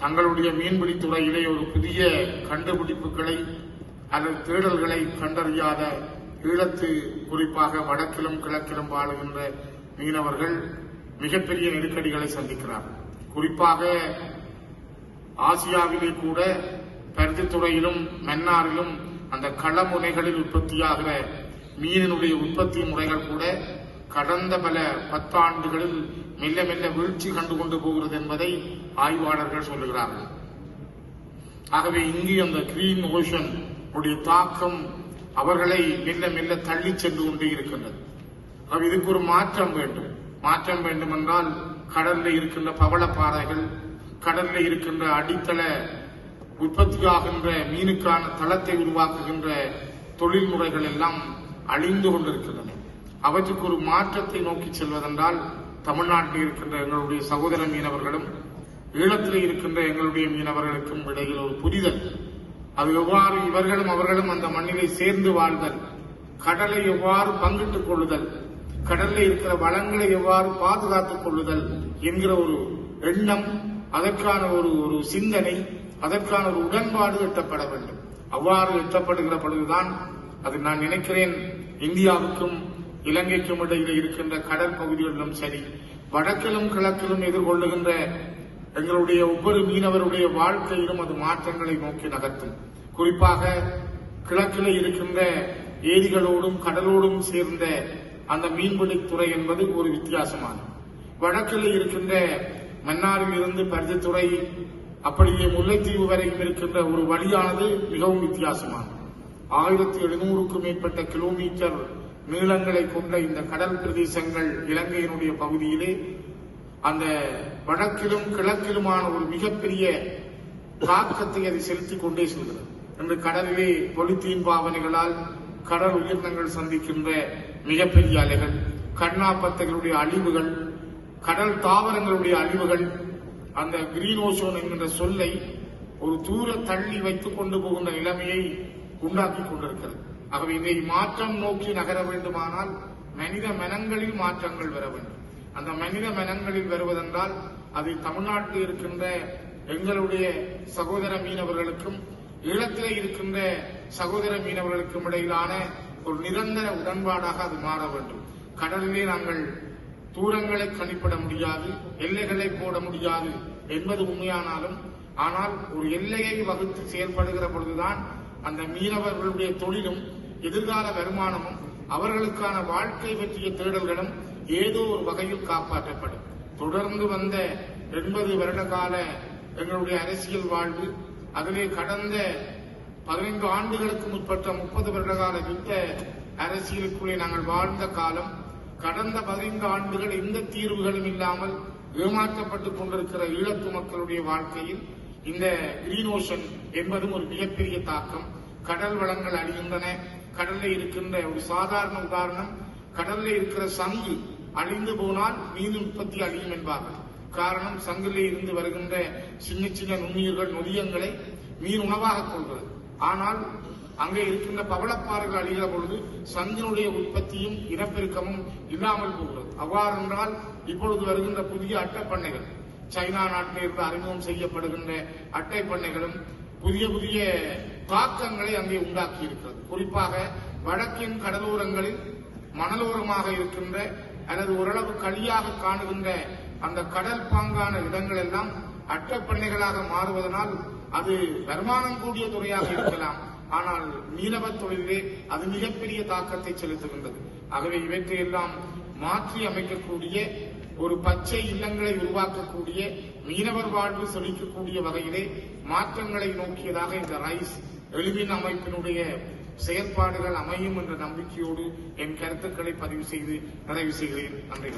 தங்களுடைய மீன்பிடி துறையிலே ஒரு புதிய கண்டுபிடிப்புகளை அல்லது தேடல்களை கண்டறியாத ஈழத்து குறிப்பாக வடக்கிலும் கிழக்கிலும் வாழுகின்ற மீனவர்கள் மிகப்பெரிய நெருக்கடிகளை சந்திக்கிறார்கள். குறிப்பாக ஆசியாவிலே கூட பருத்தித்துறையிலும் மன்னாரிலும் அந்த களமுனைகளில் உற்பத்தியாகிற மீனினுடைய உற்பத்தி முறைகள் கூட கடந்த பல பத்தாண்டுகளில் மெல்ல மெல்ல வீழ்ச்சி கண்டு கொண்டு போகிறது என்பதை ஆய்வாளர்கள் சொல்லுகிறார்கள். ஆகவே இங்கே அந்த கிரீன் ஓஷன் உடைய தாக்கம் அவர்களை மெல்ல மெல்ல தள்ளி சென்று கொண்டே இருக்கின்றது. ஆகவே இதுக்கு ஒரு மாற்றம் வேண்டும். மாற்றம் வேண்டும் என்றால் கடல்ல இருக்கின்ற பவளப்பாறைகள் கடல்ல இருக்கின்ற அடித்தள உற்பத்தியாகின்ற மீனுக்கான தளத்தை உருவாக்குகின்ற தொழில்முறைகள் எல்லாம் அழிந்து கொண்டிருக்கின்றன. அவற்றுக்கு ஒரு மாற்றத்தை நோக்கி செல்வதென்றால் தமிழ்நாட்டில் இருக்கின்ற எங்களுடைய சகோதர மீனவர்களும் ஈழத்தில் இருக்கின்ற எங்களுடைய மீனவர்களுக்கும் இடையில் ஒரு புரிதல். அது எவ்வாறு இவர்களும் அவர்களும் அந்த மண்ணிலே சேர்ந்து வாழ்தல். கடலை எவ்வாறு பங்கிட்டுக் கொள்ளுதல். கடலில் இருக்கிற வளங்களை எவ்வாறு பாதுகாத்துக் கொள்ளுதல் என்கிற ஒரு எண்ணம் அதற்கான ஒரு ஒரு சிந்தனை அதற்கான ஒரு உடன்பாடு எட்டப்பட வேண்டும். அவ்வாறு எட்டப்படுகிற பொழுதுதான் அது நான் நினைக்கிறேன் இந்தியாவுக்கும் இலங்கைக்கும் இடையில் இருக்கின்ற கடற்பகுதிகளிலும் சரி வடக்கிலும் கிழக்கிலும் எதிர்கொள்ளுகின்ற எங்களுடைய ஒவ்வொரு மீனவருடைய வாழ்க்கையிலும் அது மாற்றங்களை நோக்கி நகர்த்தும். குறிப்பாக கிழக்கில் இருக்கின்ற ஏரிகளோடும் கடலோடும் சேர்ந்த அந்த மீன்பிடித்துறை என்பது ஒரு வித்தியாசமானது. வடக்கில் இருக்கின்ற மன்னாரில் இருந்து பருத்தித்துறை அப்படியே முல்லைத்தீவு வரையும் இருக்கின்ற ஒரு வழியானது மிகவும் வித்தியாசமானது. ஆயிரத்தி எழுநூறுக்கும் மேற்பட்ட கிலோமீட்டர் நீளங்களை கொண்ட இந்த கடல் பிரதேசங்கள் இலங்கையினுடைய பகுதியிலே அந்த வடக்கிலும் கிழக்கிலுமான ஒரு மிகப்பெரிய தாக்கத்தை அது செலுத்திக் கொண்டே செல்கிறது. இன்று கடலிலே பொலித்தீன் பாவனைகளால் கடல் உயிரினங்கள் சந்திக்கின்ற மிகப்பெரிய அலைகள் கண்ணாப்பத்தைகளுடைய அழிவுகள் கடல் தாவரங்களுடைய அழிவுகள் அந்த கிரீன் ஓசோன் என்கின்ற சொல்லை ஒரு தூர தள்ளி வைத்துக் கொண்டு போகின்ற நிலைமையை உண்டாக்கி கொண்டிருக்கிறது. ஆகவே இதை மாற்றம் நோக்கி நகர வேண்டுமானால் மனித மனங்களில் மாற்றங்கள் வர வேண்டும். அந்த மனித மனங்களில் வருவதென்றால் அது தமிழ்நாட்டில் இருக்கின்ற எங்களுடைய சகோதர மீனவர்களுக்கும் ஈழத்திலே இருக்கின்ற சகோதர மீனவர்களுக்கும் இடையிலான ஒரு நிரந்தர உடன்பாடாக அது மாற வேண்டும். கடலிலே நாங்கள் தூரங்களை கணிப்பிட முடியாது எல்லைகளை போட முடியாது என்பது உண்மையானாலும் ஆனால் ஒரு எல்லையை வகுத்து செயல்படுகிற பொழுதுதான் அந்த மீனவர்களுடைய தொழிலும் எதிர்கால வருமானமும் அவர்களுக்கான வாழ்க்கை பற்றிய தேடல்களும் ஏதோ ஒரு வகையில் காப்பாற்றப்படும். தொடர்ந்து வந்த எண்பது வருட கால எங்களுடைய அரசியல் வாழ்வு அதிலே கடந்த பதினைந்து ஆண்டுகளுக்கு முற்பட்ட முப்பது வருட கால யுத்த அரசியலுக்குள்ளே நாங்கள் வாழ்ந்த காலம் கடந்த பதினைந்து ஆண்டுகள் எந்த தீர்வுகளும் இல்லாமல் ஏமாற்றப்பட்டுக் கொண்டிருக்கிற ஈழத்து மக்களுடைய வாழ்க்கையில் இந்த கிரீன் ஓஷன் என்பதும் ஒரு மிகப்பெரிய தாக்கம். கடல் வளங்கள் அழிகின்றன கடல்ல இருக்கின்ற ஒரு சாதாரண உதாரணம் கடல்ல இருக்கிற சங்கு அழிந்து போனால் மீன் உற்பத்தி அழியும் என்பார்கள். காரணம் சங்கிலே இருந்து வருகின்ற சின்ன சின்ன நுண்ணுயிர்கள் நொதியங்களை மீன் உணவாக கொள்கிறது ஆனால் அங்கே இருக்கின்ற பவளப்பாறைகள் அழிகிற பொழுது சங்கினுடைய உற்பத்தியும் இனப்பெருக்கமும் இல்லாமல் போகிறது. அவ்வாறு என்றால் இப்பொழுது வருகின்ற புதிய அட்டை பண்ணைகள் சைனா நாட்டிலிருந்து அறிமுகம் செய்யப்படுகின்ற அட்டை பண்ணைகளும் புதிய புதிய தாக்கங்களை அங்கே உண்டாக்கி இருக்கிறது குறிப்பாக வடக்கின் கடலோரங்களில் மணலோரமாக இருக்கின்ற அல்லது ஓரளவு களியாக காணுகின்ற அந்த கடல் பாங்கான இடங்கள் எல்லாம் அட்டப்பண்ணைகளாக மாறுவதனால் அது வருமானம் கூடிய துறையாக இருக்கலாம். ஆனால் மீனவ தொழிலே அது மிகப்பெரிய தாக்கத்தை செலுத்துகின்றது. ஆகவே இவற்றையெல்லாம் மாற்றி அமைக்கக்கூடிய ஒரு பச்சை இல்லங்களை உருவாக்கக்கூடிய மீனவர் வாழ்வு செழிக்கக்கூடிய வகையிலே மாற்றங்களை நோக்கியதாக இந்த ரைஸ் எளிமின் அமைப்பினுடைய செயற்பாடுகள் அமையும் என்ற நம்பிக்கையோடு என் கருத்துக்களை பதிவு செய்து நிறைவு செய்கிறேன். நன்றி